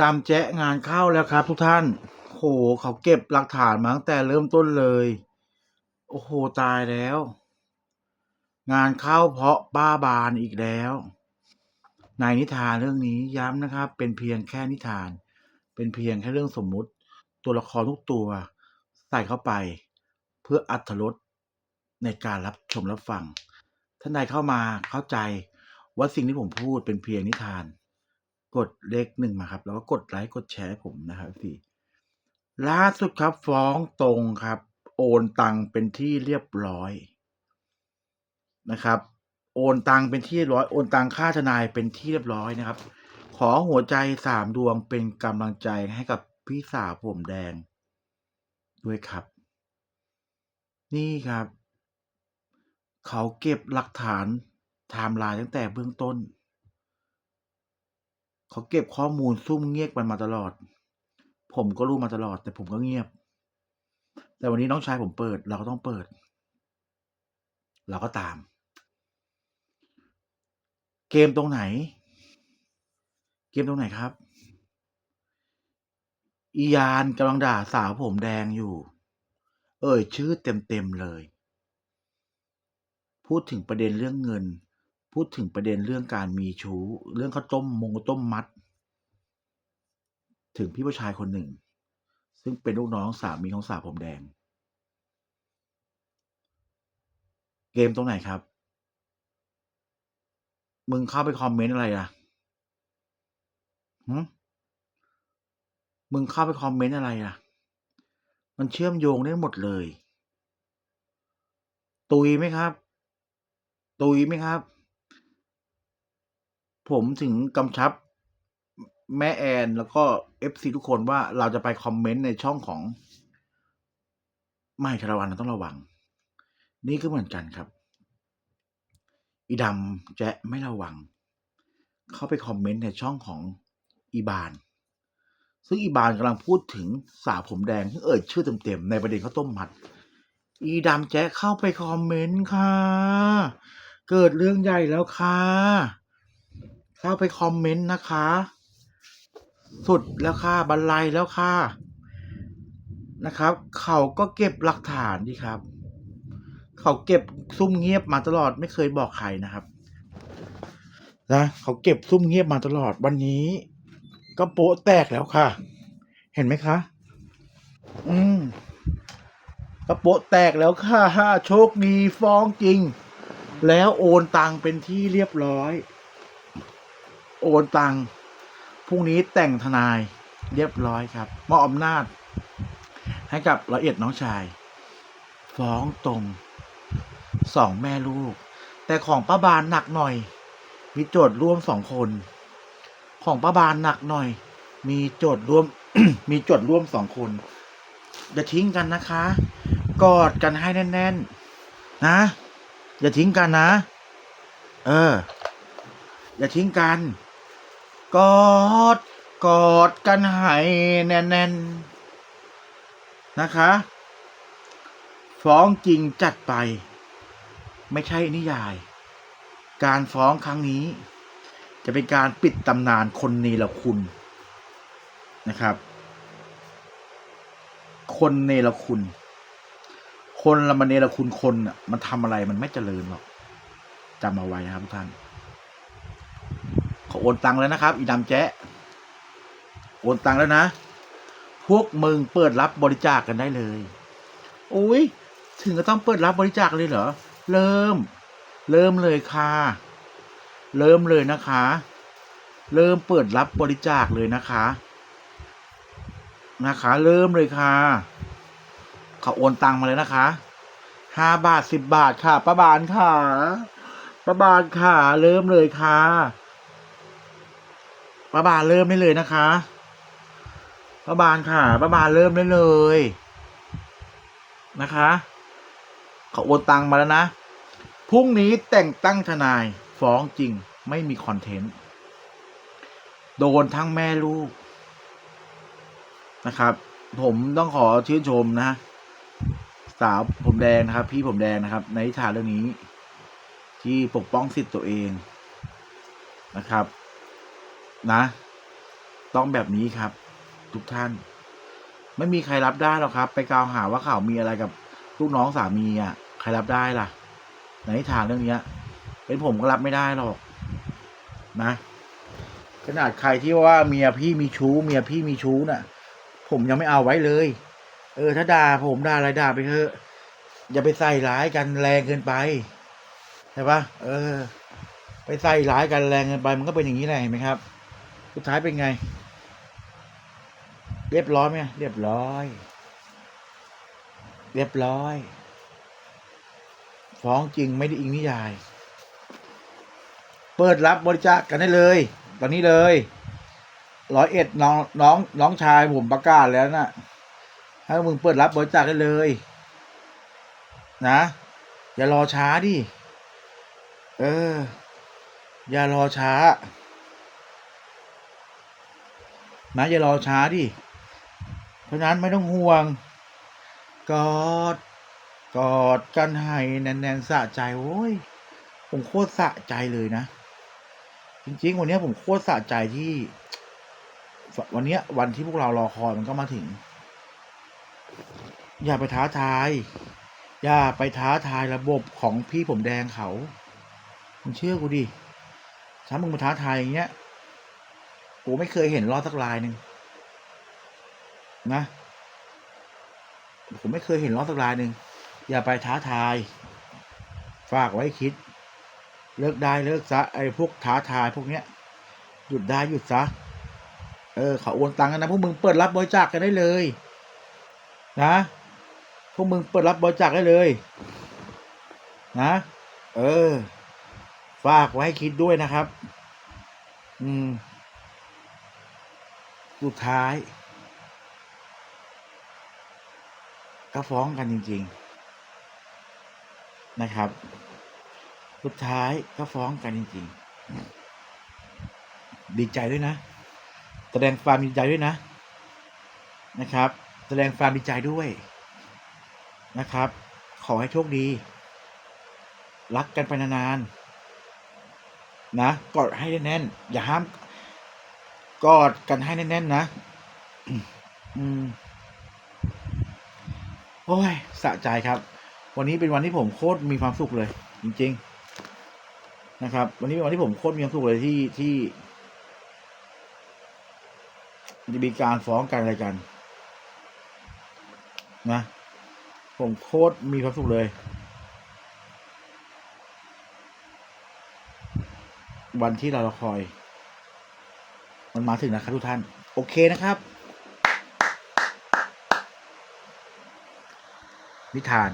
ดำแจ๊ะงานเข้าแล้วครับ ทุกท่าน โห เขาเก็บหลักฐานมาตั้งแต่เริ่มต้นเลย โอ้โห ตายแล้ว งานเข้าเพราะบ้าบานอีกแล้ว ในนิทานเรื่องนี้ย้ำนะครับ เป็นเพียงแค่นิทาน เป็นเพียงแค่เรื่องสมมุติ ตัวละครทุกตัว ใส่เข้าไป เพื่ออัธรสในการรับชมรับฟัง ท่านใดเข้ามาเข้าใจว่าสิ่งที่ผมพูดเป็นเพียงนิทาน กดเลขหนึ่งมาครับ แล้วก็กดไลค์กดแชร์ผมนะครับพี่ล่าสุดครับฟ้องตรงครับ โอนตังเป็นที่เรียบร้อยนะครับ โอนตังเป็นที่เรียบร้อยโอนตังค่าทนายเป็นที่เรียบร้อยนะครับ ขอหัวใจสามดวงเป็นกำลังใจให้กับพี่สาวผมแดง ด้วยครับ นี่ครับ เขาเก็บหลักฐานไทม์ไลน์ตั้งแต่เบื้องต้น เขาเก็บข้อมูลซุ่มเงียบมันมาตลอด ผมก็รู้มาตลอด แต่ผมก็เงียบ แต่วันนี้น้องชายผมเปิด เราก็ต้องเปิด เราก็ตาม เกมตรงไหน เกมตรงไหนครับ อียานกำลังด่าสาวผมแดงอยู่ เอ่ยชื่อเต็มๆเลย พูดถึงประเด็นเรื่องเงิน พูดถึงประเด็นเรื่องการมีชู้ เรื่องข้าวต้มมงข้าวต้มมัด ถึงพี่ผู้ชายคนหนึ่ง ซึ่งเป็นลูกน้องสามีของสาวผมแดง เกมตรงไหนครับ มึงเข้าไปคอมเมนต์อะไรอะมึงเข้าไปคอมเมนต์อะไรอะ มันเชื่อมโยงได้หมดเลย ตุยไหมครับ ตุยไหมครับ ผมถึงกำชับแม่แอนแล้วก็เอฟซีทุกคนว่าเราจะไปคอมเมนต์ในช่องของ ไม่ชาละวันต้องระวัง นี่ก็เหมือนกันครับ อีดำแจะไม่ระวัง เข้าไปคอมเมนต์ในช่องของอีบาน ซึ่งอีบานกำลังพูดถึงสาวผมแดงที่เอ่ยชื่อเต็มๆในประเด็นข้าวต้มมัด อีดำแจ๊ะเข้าไปคอมเมนต์ค่ะ เกิดเรื่องใหญ่แล้วค่ะ เข้าไปคอมเมนต์นะคะ สุดแล้วค่ะบรรลัยแล้วค่ะนะครับ เขาก็เก็บหลักฐานดีครับ เขาเก็บซุ่มเงียบมาตลอดไม่เคยบอกใครนะครับนะเขาเก็บซุ่มเงียบมาตลอดวันนี้ ก็โป๊ะแตกแล้วค่ะ เห็นไหมคะ อืมกระโปะแตกแล้วค่ะโชคดีฟ้องจริง แล้วโอนตังเป็นที่เรียบร้อย โอนตังพรุ่งนี้แต่งทนายเรียบร้อยครับมอบอำนาจ ให้กับละเอียดน้องชาย ฟ้องตรงสองแม่ลูก แต่ของป้าบานหนักหน่อย มีโจทย์ร่วมสองคน ของป้าบานหนักหน่อย มีโจทย์ร่วม มีโจทย์ร่วมสองคนอย่าทิ้งกันนะคะ กอดกันให้แน่น ๆ นะอย่าทิ้งกันนะ เอออย่าทิ้งกัน กอดกอดกันให้แน่นๆนะคะ ฟ้องจริงจัดไป ไม่ใช่นิยาย การฟ้องครั้งนี้ จะเป็นการปิดตำนานคนเนรคุณนะครับ คนเนรคุณ คนละมันเนรคุณคนอะมันทำอะไรมันไม่เจริญหรอกจำเอาไว้นะครับทุกท่าน อโอนตังค์แล้วนะครับ อีดำแจ๊โอนตังค์แล้วนะ พวกมึงเปิดรับบริจาคกันได้เลยโอ้ยถึงก็ต้องเปิดรับบริจาคเลยเหรอ เริ่ม เริ่มเลยค่ะ เริ่มเลยนะคะ เริ่มเปิดรับบริจาคเลยนะคะ นะคะ เริ่มเลยค่ะ เขาโอนตังมาเลยนะคะห้าบาทสิบบาทค่ะป้าบานค่ะป้าบานค่ะ เริ่มเลยค่ะ ป้าบานเริ่มได้เลยนะคะป้าบานค่ะป้าบานเริ่มได้เลยนะคะเขาโอนตังมาแล้วนะพรุ่งนี้แต่งตั้งทนายฟ้องจริงไม่มีคอนเทนต์โดนทั้งแม่ลูกนะครับ ผมต้องขอชื่นชมนะสาวผมแดงนะครับ พี่ผมแดงนะครับ ในนิทานเรื่องนี้ ที่ปกป้องสิทธิ์ตัวเองนะครับ นะ ต้องแบบนี้ครับ ทุกท่าน ไม่มีใครรับได้หรอกครับ ไปกล่าวหาว่าเขามีอะไรกับลูกน้องสามีอะ ใครรับได้ล่ะ ในนิทานเรื่องเนี้ย เป็นผมก็รับไม่ได้หรอก นะขนาดใครที่ว่าเมียพี่มีชู้ เมียพี่มีชู้น่ะ ผมยังไม่เอาไว้เลย เออ ถ้าด่าผมด่าอะไรด่าไปเถอะอย่าไปใส่ร้ายกันแรงเกินไปใช่ปะเออ ไปใส่ร้ายกันแรงเกินไปมันก็เป็นอย่างนี้แหละเห็นไหมครับ สุดท้ายเป็นไง เรียบร้อยไหมเรียบร้อย เรียบร้อย ฟ้องจริงไม่ได้อิงนิยาย เปิดรับบริจาคกันได้เลย ตอนนี้เลยร้อยเอ็ดน้องน้องน้องชายผมประกาศแล้วนะ่ะให้มึงเปิดรับบริจาคได้เลย นะ อย่ารอช้าดิ เออ อย่ารอช้า นะอย่ารอช้าดิ เพราะนั้นไม่ต้องห่วง กอด กอดกันให้แน่นๆสะใจโอ้ย ผมโคตรสะใจเลยนะ จริงๆ วันนี้ผมโคตรสะใจที่ วันนี้วันที่พวกเรารอคอยมันก็มาถึง อย่าไปท้าทาย อย่าไปท้าทายระบบของพี่ผมแดงเขามึงเชื่อกูดิถ้ามึงมาท้าทายอย่างเงี้ย กูไม่เคยเห็นรอดสักลายหนึ่งนะผมไม่เคยเห็นรอดสักลายหนึ่งอย่าไปท้าทาย ฝากไว้คิด เลิกได้เลิกซะไอ้พวกท้าทายพวกเนี้ยหยุดได้หยุดซะเออเขาโอนตังค์กันนะพวกมึงเปิดรับบริจาคกันได้เลย นะพวกมึงเปิดรับบริจาคได้เลย นะ เออ ฝากไว้คิดด้วยนะครับ อืม สุดท้ายก็ฟ้องกันจริง ๆนะครับ สุดท้ายก็ฟ้องกันจริง ๆ ดีใจด้วยนะ แสดงความดีใจด้วยนะ นะครับ แสดงความดีใจด้วยนะครับ ขอให้โชคดี รักกันไปนานๆนะกอดให้แน่น อย่าห้าม กอดกันให้แน่นๆนะ อืม โอ้ย สะใจครับ วันนี้เป็นวันที่ผมโคตรมีความสุขเลย จริง ๆ นะครับ วันนี้เป็นวันที่ผมโคตรมีความสุขเลยที่ที่จะมีการฟ้องกันอะไรกัน นะ ผมโคตรมีความสุขเลย วันที่เรารอคอย มันมาถึงนะครับทุกท่าน โอเคนะครับ นิทาน